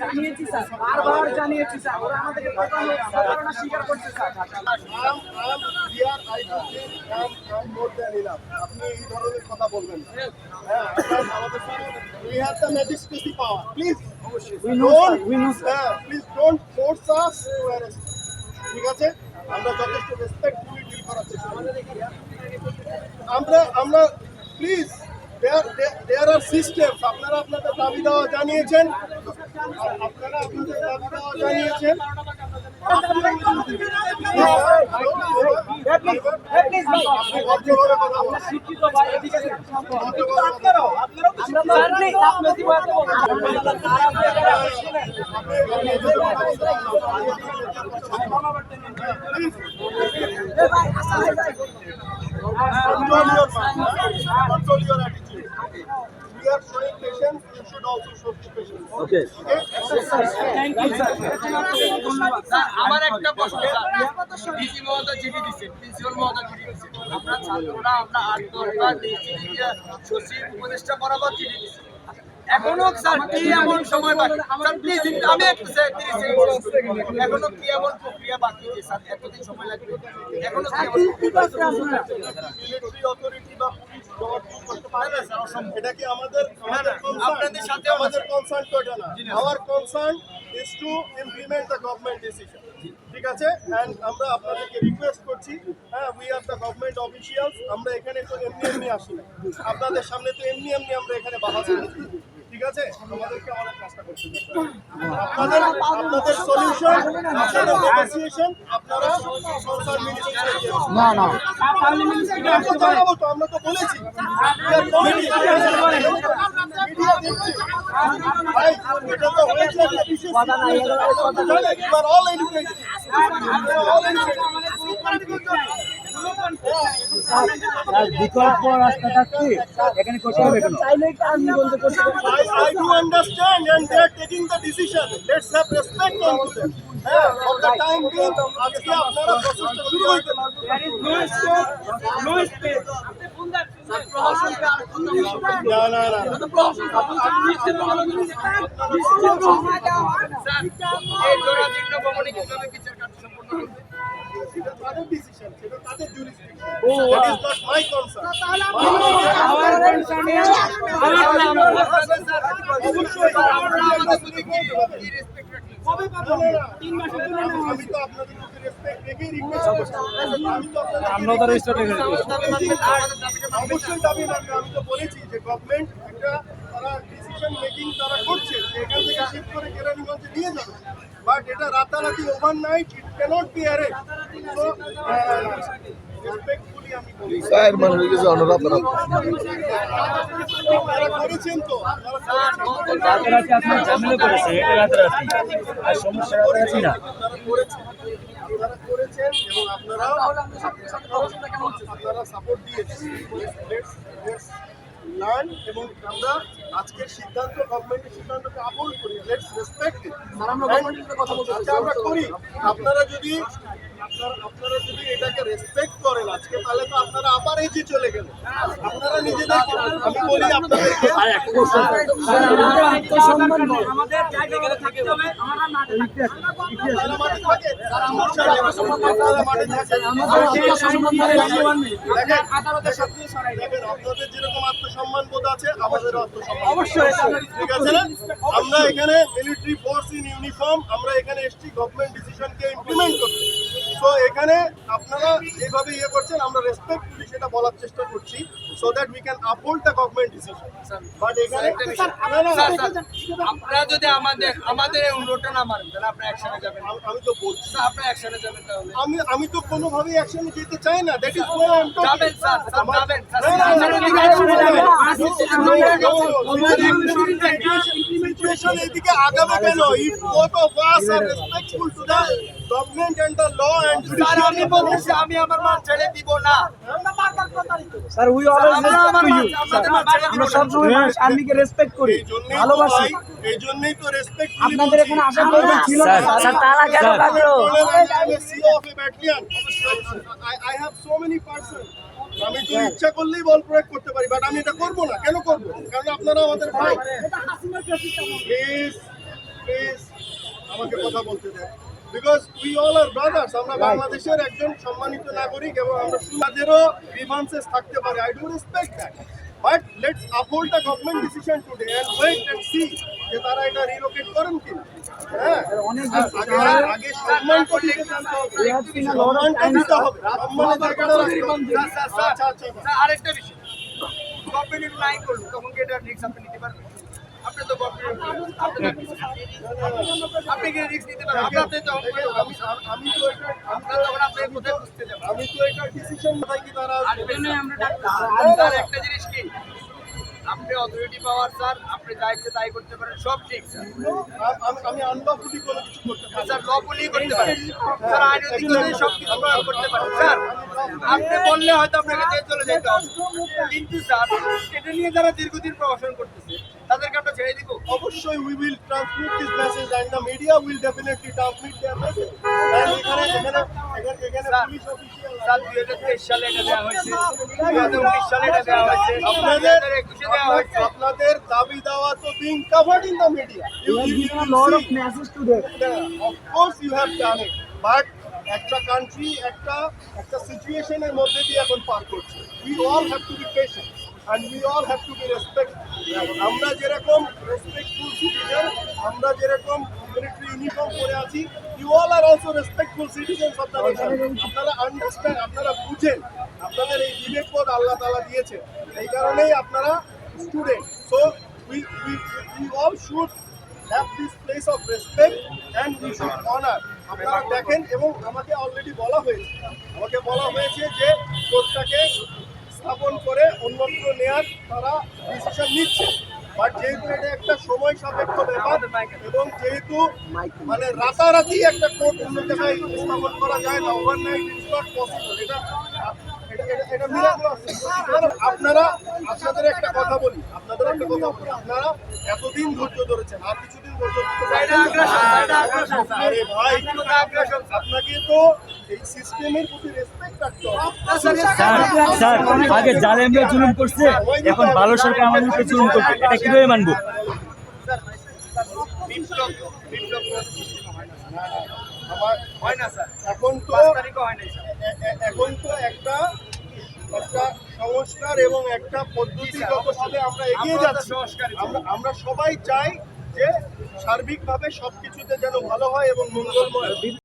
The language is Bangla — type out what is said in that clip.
জানিয়েছি স্যার বারবার জানিয়েছি স্যার। ওরা আমাদেরকে প্রতারণা স্বীকার করছে স্যার। আপনি এই ধরনের কথা বলবেন হ্যাঁ আমাদের We know. We know, ঠিক আছে? আমরা যথেষ্ট রেসপেক্টফুলি ডিল করার চেষ্টা আমরা আমরা প্লিজ দেয়ার আর সিস্টেমস আপনারা আপনাদের দাবি দেওয়া জানিয়েছেন? জানিয়েছেন? Are showing patience. You should also show patience. Okay. You sir ধন্যবাদ স্যার আমার একটা প্রশ্ন স্যার ডিসি মহোদয় চিঠি দিচ্ছেন প্রিন্সিপাল মহোদয় চিঠি দিচ্ছেন আমরা ছাত্ররা আমরা আট দশবার দিয়েছি সচিব উপদেষ্টা বরাবর চিঠি দিচ্ছি এখনও স্যার কি এমন সময় বাকি স্যার প্লিজ আমি একটু স্যার করি। এখনও কি এমন প্রক্রিয়া বাকি যে স্যার এতদিন সময় লাগবে এখনও কি অথরিটি বা এটা কি আমাদের আপনাদের সাথে আমাদের কনসার্ন তো এটা না। Our concern is to implement the government decision ঠিক আছে? অ্যান্ড আমরা আপনাদেরকে রিকোয়েস্ট করছি হ্যাঁ we are the government officials আমরা এখানে তো এমনি এমনি আসি না। আপনাদের সামনে তো এমনি এমনি আমরা এখানে করি। ঠিক আছে? আমাদেরকে আমাদের কাজটা করতে দিন। আপনাদের আপনাদের সলিউশন আপনাদের নেগোসিয়েশন আপনারা কনসার্ন মিনিস্ট্রি না না। আমরা তো তো, আমরা তো বলেছি। মিডিয়া দেখছে। ভাই, এটা তো হয়েছে একটা বিশেষ educated. বিকল্প রাস্তাটা কি এখানে করতে হবে কেন I, do understand and they are taking the decision. Let's have respect on to them. হ্যাঁ, for the time being, আজকে আপনারা প্রসেসটা শুরু হইতে পারবে। না, না, না, না। স্যার এই জোড়াজীর্ণ ভবনে কীভাবে বিচার কার্য সম্পন্ন হবে আমরা। আমি তো রেজিস্টার অবশ্যই দাবি আমি বলেছি যে গভর্নমেন্ট একটা তারা ডিসিশন মেকিং তারা করছে এখান থেকে শিফট করে কেরানীগঞ্জে নিয়ে যাবে। বাট এটা রাতারাতি overnight it can't be arrange so respectfully আমি বলি। স্যার মানে হয়ে গেছে অনুরাধ তারা করেছেন তো? তারা রাতারাতি আপনার ঝামেলা করেছে এটা রাতারাতি আর সমস্যা রাতারাতি না আপনারা করেছেন এবং আপনারা আপনারা সাপোর্ট দিয়েছেন। লেটস লেটস লার্ন এবং আমরা আজকের সিদ্ধান্ত গভর্নমেন্টের সিদ্ধান্তকে আপন করি। লেটস রেসপেক্ট আমরা গভর্নমেন্টের কথা বলতে আমরা করি আপনারা যদি আপনারা যদি এটাকে রেসপেক্ট করেন আজকে তাহলে তো আপনারা আবার এই যে চলে গেলেন। আপনারা নিজেদের আমি বলি আপনাদেরকে আমাদের আপনাদের যেরকম আত্মসম্মান বোধ আছে আত্মসম্মান অবশ্যই ঠিক আছে আমরা এখানে মিলিটারি ফোর্স ইন ইউনিফর্ম আমরা এখানে এসছি গভর্নমেন্ট ডিসিশনকে ইমপ্লিমেন্ট করতে। সো এখানে আপনারা যেভাবে ইয়ে করছেন আমরা রেসপেক্টফুলি সেটা বলার চেষ্টা করছি so that we can uphold the government decision but এখানে আপনারা যদি আমাদের আমাদের এই অনুরোধটা না মানেন তাহলে আপনারা অ্যাকশনে যাবেন আমি- তো বলছি আপনারা অ্যাকশনে যাবেন তাহলে আমি আমি তো কোনোভাবেই অ্যাকশনে যেতে চাই না that is why I am যাবেন স্যার যাবেন স্যার সিচুয়েশন এদিকে আগাবে কেন if both of us are respectful to the government and the law and sir আমি বলতেছি আমি আমার মাল ছেড়ে দিব না। স্যার উই অলওয়েজ আমরা সব সময় আর্মিকে রেসপেক্ট করি। ভালোবাসি। এই জন্যই তো রেসপেক্ট আপনাদের এখানে আসা প্রয়োজন ছিল না। স্যার, তারা কেন লাগল? I have so many person আমি তো ইচ্ছা করলেই বল প্রয়োগ করতে পারি বাট আমি এটা করব না। কেন করব? কারণ আপনারা আমাদের ভাই। প্লিজ প্লিজ আমাকে কথা বলতে দেন। Because we all are brothers আমরা বাংলাদেশের একজন সম্মানিত নাগরিক এবং আমরা তাদেরও গ্রিভান্সেস থাকতে পারে। I do respect that but let's uphold the government decision today and wait and see যে তারা এটা রিলোকেট করেন কিনা। হ্যাঁ? আগে দিতে দিতে হবে। জায়গাটা রাখতে স্যার, আচ্ছা আচ্ছা আরেকটা বিষয়। গভর্নমেন্ট নাই করল তখন কি এটা আপনি নিতে পারবেন আপনি তো আপনি কি রিস্ক নিতে পারবেন আপনি আপনি তো আমি আমি তো এটা আপনার তখন আপনি কোথায় বুঝতে যাবেন আমি তো এটা ডিসিশন কোথায় কি তারা আর জন্যই আমরা ডাক্তার একটা জিনিস কি? আপনি অথরিটি পাওয়ার স্যার। আপনি যা ইচ্ছে তাই করতে পারেন। সব ঠিক স্যার। আমি আমি আনলফুলি কোনো কিছু করতে পারি স্যার লপুলি করতে পারেন। স্যার আইন অধিকারে সব কিছু প্রয়োগ করতে পারেন। স্যার আপনি বললে হয়তো আপনাকে চলে যেতে হবে। কিন্তু স্যার এটা নিয়ে যারা দীর্ঘদিন প্রশাসন করতেছে তাদেরকে আমরা ছেড়ে দিব। অবশ্যই we will transmit this message and the media will definitely transmit their message এখানে এখানে এখানে পুলিশ অফিসিয়াল স্যার দুই হাজার তেইশ সালে এটা দেওয়া হয়েছে। দুই হাজার উনিশ সালে এটা দেওয়া হয়েছে। আপনাদের একুশে দেওয়া হয়েছে। আপনাদের দাবি দাওয়া তো being covered in the media you been a lot of messages to them. Of course you have done it but একটা কান্ট্রি একটা একটা সিচুয়েশনের মধ্যে দিয়ে এখন পার করছে। We all have to be patient and we all have to be respect আমরা যেরকম রেসপেক্টফুল সিটিজেন আমরা যেরকম মিলিটারি ইউনিফর্ম পরে আছি you all are also respectful citizens of the nation আপনারা আন্ডারস্ট্যান্ড আপনারা বুঝেন, আপনাদের এই বিবেকবোধ আল্লাহ তাআলা দিয়েছেন। এই কারণেই আপনারা student so we we we all should have this place of respect and we should honor. আপনারা দেখেন এবং আমাকে অলরেডি বলা হয়েছে। আমাকে বলা হয়েছে যে কোর্টটাকে স্থাপন করে অন্যত্র নেয়ার তারা ডিসিশন নিচ্ছে। বাট যেহেতু এটা একটা সময় সাপেক্ষ ব্যাপার এবং যেহেতু মানে রাতারাতি একটা কোর্ট অন্য জায়গায় স্থাপন করা যায় না ওভারনাইট ইজ নট পসিবল এটা আপনারা আপনাদের একটা কথা বলি আপনাদের একটা কথা বলি আপনারা এতদিন ধৈর্য ধরেছেন আর কিছুদিন। আপনাকে তো এই সিস্টেমের প্রতি রেসপেক্ট রাখতে হবে স্যার স্যার আগে জালেমরা জুলুম করছে এখন ভালো সরকার আমাদের উপরে জুলুম করবে এটা কীভাবে মানবো স্যার, স্যার, বিপ্লব বিপ্লব কোনো system হয় না, স্যার। আমার হয় না স্যার এখন তো হয় এখন তো একটা একটা সংস্কার এবং একটা পদ্ধতিগত সাথে আমরা এগিয়ে যাচ্ছি আমরা সবাই চাই যে সার্বিকভাবে সবকিছুতে যেন ভালো হয় এবং মঙ্গলময়।